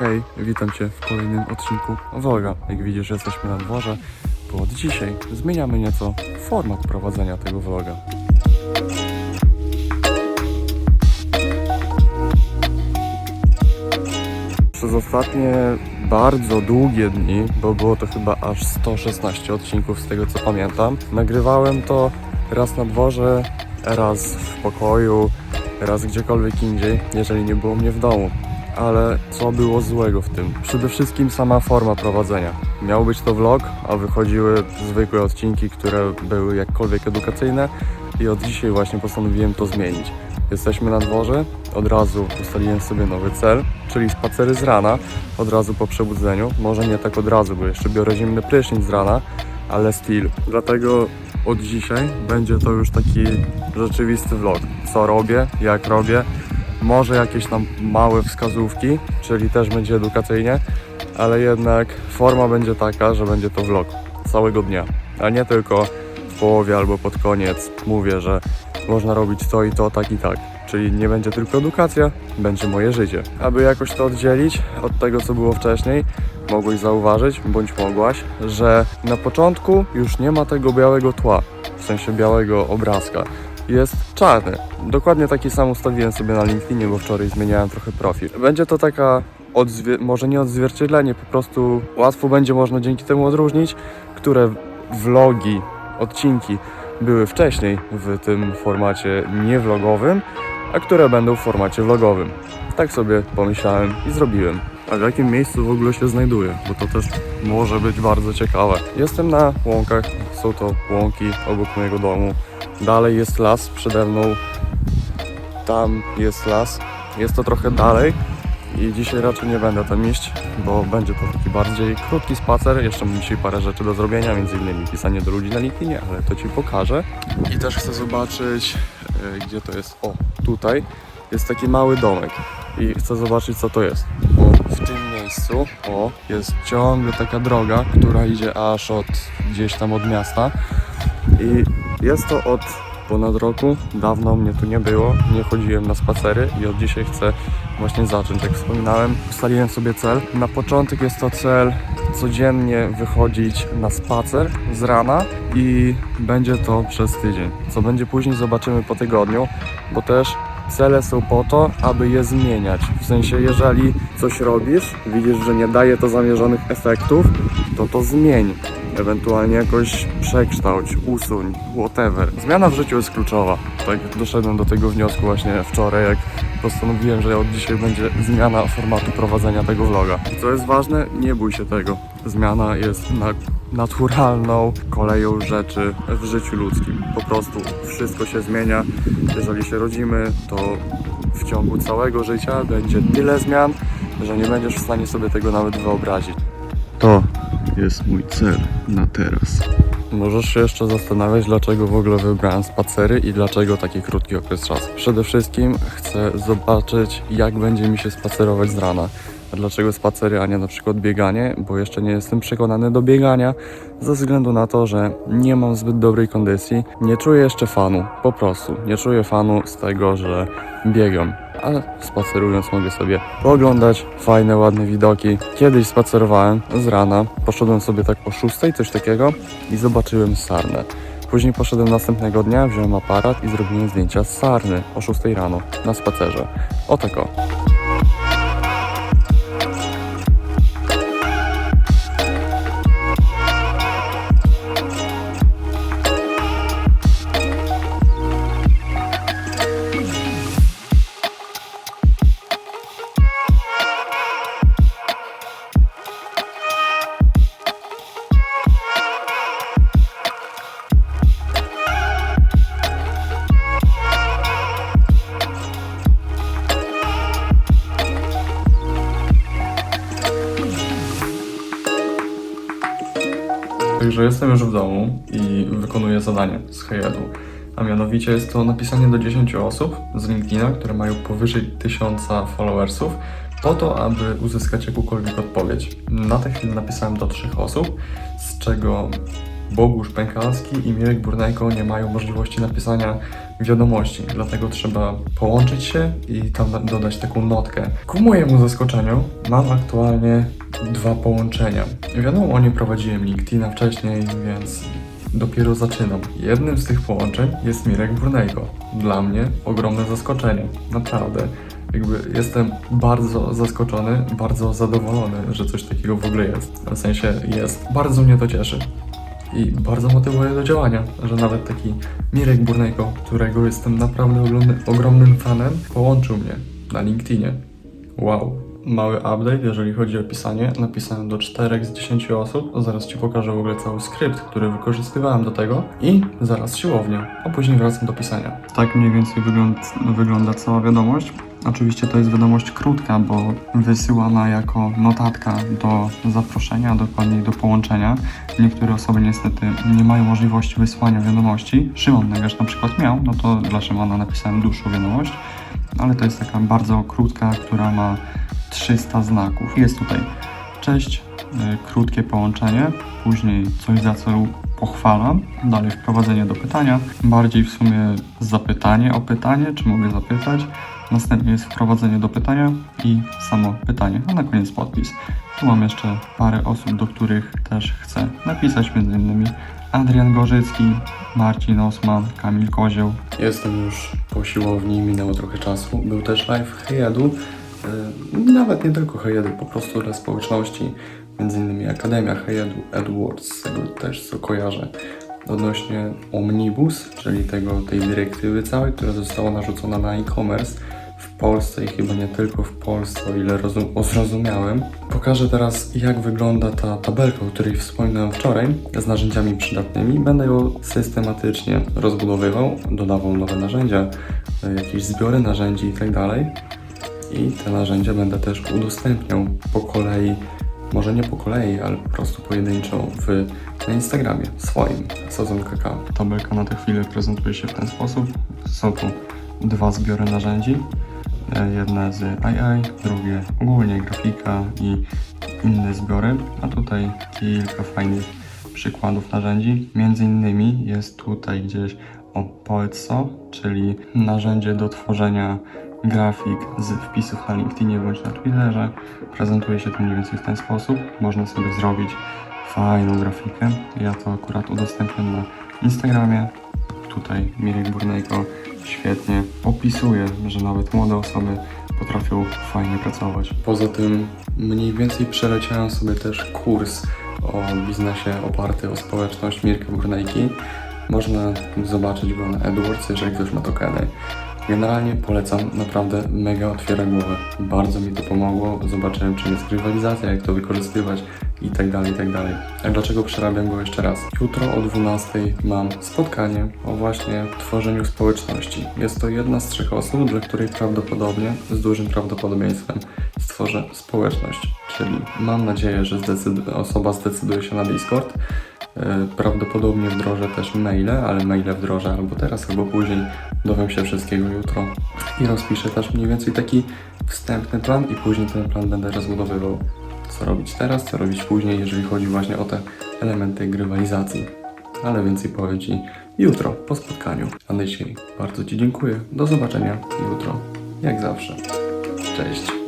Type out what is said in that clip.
Hej, witam Cię w kolejnym odcinku vloga. Jak widzisz, jesteśmy na dworze, bo dzisiaj zmieniamy nieco format prowadzenia tego vloga. Przez ostatnie bardzo długie dni, bo było to chyba aż 116 odcinków z tego co pamiętam, nagrywałem to raz na dworze, raz w pokoju, raz gdziekolwiek indziej, jeżeli nie było mnie w domu. Ale co było złego w tym? Przede wszystkim sama forma prowadzenia. Miał być to vlog, a wychodziły zwykłe odcinki, które były jakkolwiek edukacyjne i od dzisiaj właśnie postanowiłem to zmienić. Jesteśmy na dworze, od razu ustaliłem sobie nowy cel, czyli spacery z rana, od razu po przebudzeniu. Może nie tak od razu, bo jeszcze biorę zimny prysznic z rana, ale styl. Dlatego od dzisiaj będzie to już taki rzeczywisty vlog. Co robię, jak robię, może jakieś tam małe wskazówki, czyli też będzie edukacyjnie, ale jednak forma będzie taka, że będzie to vlog całego dnia, a nie tylko w połowie albo pod koniec mówię, że można robić to i to, tak i tak. Czyli nie będzie tylko edukacja, będzie moje życie. Aby jakoś to oddzielić od tego, co było wcześniej, mogłeś zauważyć, bądź mogłaś, że na początku już nie ma tego białego tła, w sensie białego obrazka. Jest czarny. Dokładnie taki sam ustawiłem sobie na LinkedInie, bo wczoraj zmieniałem trochę profil. Będzie to taka odzwie- może nie odzwierciedlenie, po prostu łatwo będzie można dzięki temu odróżnić, które vlogi, odcinki były wcześniej w tym formacie nievlogowym, a które będą w formacie vlogowym. Tak sobie pomyślałem i zrobiłem. A w jakim miejscu w ogóle się znajduję? Bo to też może być bardzo ciekawe. Jestem na łąkach, są to łąki obok mojego domu. Dalej jest las przede mną. Tam jest las. Jest to trochę dalej. I dzisiaj raczej nie będę tam iść, bo będzie to taki bardziej krótki spacer. Jeszcze mam dzisiaj parę rzeczy do zrobienia, między innymi pisanie do ludzi na LinkedInie, ale to Ci pokażę. I też chcę zobaczyć, e, gdzie to jest. O, tutaj jest taki mały domek i chcę zobaczyć, co to jest. Bo w tym miejscu, o, jest ciągle taka droga, która idzie aż od gdzieś tam od miasta. I jest to od ponad roku. Dawno mnie tu nie było, nie chodziłem na spacery i od dzisiaj chcę właśnie zacząć. Jak wspominałem, ustaliłem sobie cel. Na początek jest to cel codziennie wychodzić na spacer z rana i będzie to przez tydzień. Co będzie później zobaczymy po tygodniu, bo też cele są po to, aby je zmieniać. W sensie, jeżeli coś robisz, widzisz, że nie daje to zamierzonych efektów, to to zmień. Ewentualnie jakoś przekształć, usuń, whatever. Zmiana w życiu jest kluczowa. Tak doszedłem do tego wniosku właśnie wczoraj, jak postanowiłem, że od dzisiaj będzie zmiana formatu prowadzenia tego vloga. I co jest ważne, nie bój się tego. Zmiana jest na naturalną koleją rzeczy w życiu ludzkim. Po prostu wszystko się zmienia. Jeżeli się rodzimy, to w ciągu całego życia będzie tyle zmian, że nie będziesz w stanie sobie tego nawet wyobrazić. To jest mój cel na teraz. Możesz się jeszcze zastanawiać, dlaczego w ogóle wybrałem spacery i dlaczego taki krótki okres czasu. Przede wszystkim chcę zobaczyć, jak będzie mi się spacerować z rana. Dlaczego spacery, a nie na przykład bieganie? Bo jeszcze nie jestem przekonany do biegania, ze względu na to, że nie mam zbyt dobrej kondycji. Nie czuję jeszcze fanu, po prostu. Nie czuję fanu z tego, że biegam. Ale spacerując mogę sobie pooglądać fajne, ładne widoki. Kiedyś spacerowałem z rana, poszedłem sobie tak o 6, coś takiego i zobaczyłem sarnę. Później poszedłem następnego dnia, wziąłem aparat i zrobiłem zdjęcia z sarny o 6 rano na spacerze. O tak o. Także jestem już w domu i wykonuję zadanie z Hejedu. A mianowicie jest to napisanie do 10 osób z LinkedIna, które mają powyżej 1000 followersów, po to, aby uzyskać jakąkolwiek odpowiedź. Na tę chwilę napisałem do trzech osób, z czego Bogusz Pękalski i Mirek Burnejko nie mają możliwości napisania wiadomości, dlatego trzeba połączyć się i tam dodać taką notkę. Ku mojemu zaskoczeniu mam aktualnie dwa połączenia. Wiadomo, nie prowadziłem LinkedIna wcześniej, więc dopiero zaczynam. Jednym z tych połączeń jest Mirek Burnejko. Dla mnie ogromne zaskoczenie, naprawdę. Jakby jestem bardzo zaskoczony, bardzo zadowolony, że coś takiego w ogóle jest. W sensie jest. Bardzo mnie to cieszy. I bardzo motywuje do działania, że nawet taki Mirek Burnejko, którego jestem naprawdę ogromny, ogromnym fanem, połączył mnie na LinkedInie. Wow. Mały update, jeżeli chodzi o pisanie. Napisałem do 4 z 10 osób. Zaraz Ci pokażę w ogóle cały skrypt, który wykorzystywałem do tego. I zaraz siłownia, a później wracam do pisania. Tak mniej więcej wygląda, wygląda cała wiadomość. Oczywiście to jest wiadomość krótka, bo wysyłana jako notatka do zaproszenia, dokładniej do połączenia. Niektóre osoby niestety nie mają możliwości wysłania wiadomości. Szymon Negasz na przykład miał, no to dla Szymona napisałem dłuższą wiadomość, ale to jest taka bardzo krótka, która ma 300 znaków. Jest tutaj cześć, y, krótkie połączenie, później coś za co pochwalam, dalej wprowadzenie do pytania, bardziej w sumie zapytanie o pytanie, czy mogę zapytać, następnie jest wprowadzenie do pytania i samo pytanie, a na koniec podpis. Tu mam jeszcze parę osób, do których też chcę napisać, innymi Adrian Gorzycki, Marcin Osman, Kamil Kozioł. Jestem już po siłowni, minęło trochę czasu. Był też live Hejedu, Yy, nawet nie tylko Hejedu, po prostu dla społeczności, między innymi Akademia Hejedu, Edwards, tego też co kojarzę, odnośnie Omnibus, czyli tego, tej dyrektywy całej, która została narzucona na e-commerce w Polsce i chyba nie tylko w Polsce, o ile zrozumiałem. Pokażę teraz, jak wygląda ta tabelka, o której wspominałem wczoraj, z narzędziami przydatnymi. Będę ją systematycznie rozbudowywał, dodawał nowe narzędzia, y, jakieś zbiory narzędzi itd i te narzędzia będę też udostępniał po kolei, może nie po kolei, ale po prostu pojedynczo w, na Instagramie swoim, Sezon KK. Tabelka na tę chwilę prezentuje się w ten sposób. Są tu dwa zbiory narzędzi. E, Jedne z AI, drugie ogólnie grafika i inne zbiory, a tutaj kilka fajnych przykładów narzędzi. Między innymi jest tutaj gdzieś o Poetso, czyli narzędzie do tworzenia grafik z wpisów na LinkedInie bądź na Twitterze. Prezentuje się to mniej więcej w ten sposób. Można sobie zrobić fajną grafikę. Ja to akurat udostępniam na Instagramie. Tutaj Mirek Burnejko świetnie opisuje, że nawet młode osoby potrafią fajnie pracować. Poza tym mniej więcej przeleciałem sobie też kurs o biznesie oparty o społeczność Mirka Burnejki. Można zobaczyć go na AdWords, jeżeli ktoś ma tokeny. Generalnie polecam, naprawdę mega otwiera głowę. Bardzo mi to pomogło, zobaczyłem czym jest rywalizacja, jak to wykorzystywać i tak dalej, i tak dalej. A dlaczego przerabiam go jeszcze raz? Jutro o 12 mam spotkanie o właśnie tworzeniu społeczności. Jest to jedna z trzech osób, dla której prawdopodobnie, z dużym prawdopodobieństwem stworzę społeczność. Czyli mam nadzieję, że osoba zdecyduje się na Discord. E, Prawdopodobnie wdrożę też maile, ale maile wdrożę albo teraz, albo później. Dowiem się wszystkiego jutro i rozpiszę też mniej więcej taki wstępny plan i później ten plan będę rozbudowywał. Co robić teraz, co robić później, jeżeli chodzi właśnie o te elementy grywalizacji. Ale więcej powiem Ci jutro po spotkaniu. A dzisiaj bardzo Ci dziękuję. Do zobaczenia jutro, jak zawsze. Cześć.